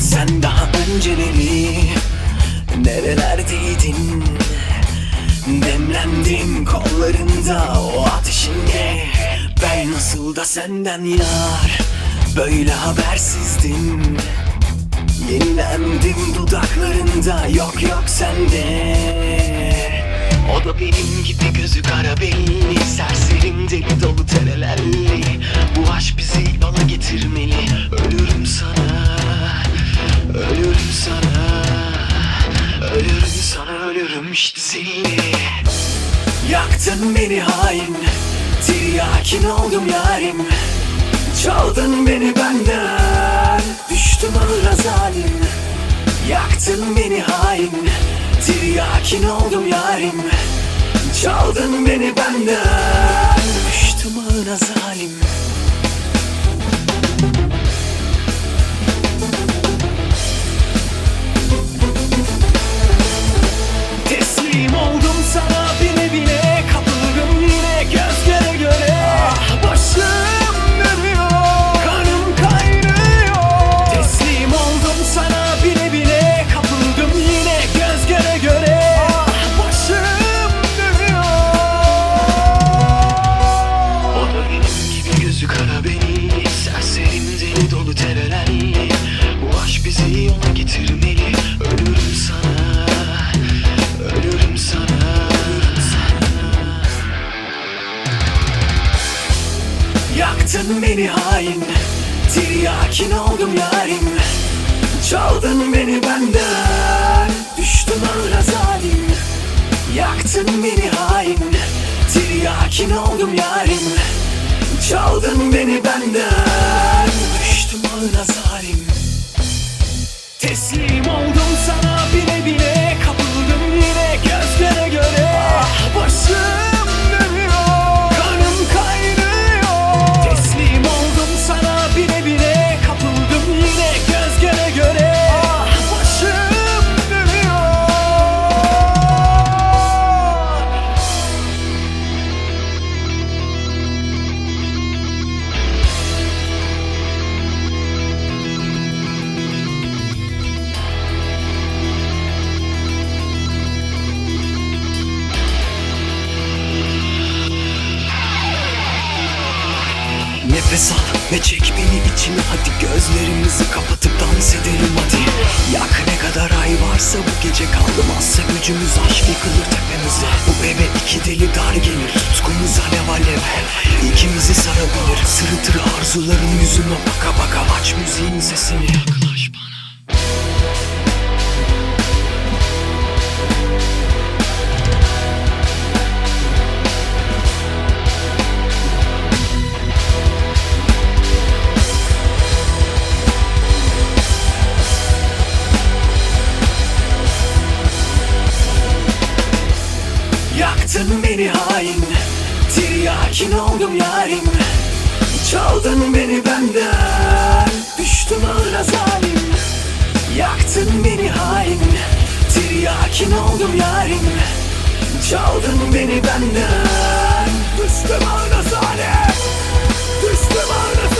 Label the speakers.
Speaker 1: Sen daha önceleri nerelerdeydin? Demlendim kollarında o ateşinde Ben nasıl da senden yar Böyle habersizdim Yenilendim dudaklarında yok yok sende. O da benim gibi gözü kara belli Serserim deli dolu terelerli işte zilli. Yaktın beni hain Tiryakin oldum yarim. Çaldın beni benden Düştüm ağıra zalim Yaktın beni hain Tiryakin oldum yarim. Çaldın beni benden Düştüm ağına zalim yola getirmeli. Ölürüm sana Ölürüm sana. Yaktın beni hain Tiryakin oldum yarim. Çaldın beni benden Düştüm ağıra zalim Yaktın beni hain Tiryakin oldum yarim. Çaldın beni benden Düştüm ağına zalim Nefes al ve çek beni içine. Hadi Gözlerimizi kapatıp dans edelim hadi. Yak ne kadar ay varsa bu gece kalmazsa Gücümüz aşk yıkılır tepemize. Bu eve iki deli dar gelir. Tutkumuz alev alev. İkimizi sarabilir. Sırıtır arzuların yüzüme baka baka. Aç müziğin sesini Bıraktın beni hain. Tiryakin oldum yarim. Çaldın beni benden. Düştüm ağına zalim Yaktın beni hain. Tiryakin oldum yarim. Çaldın beni benden. Düştüm ağına zalim Düştüm ağına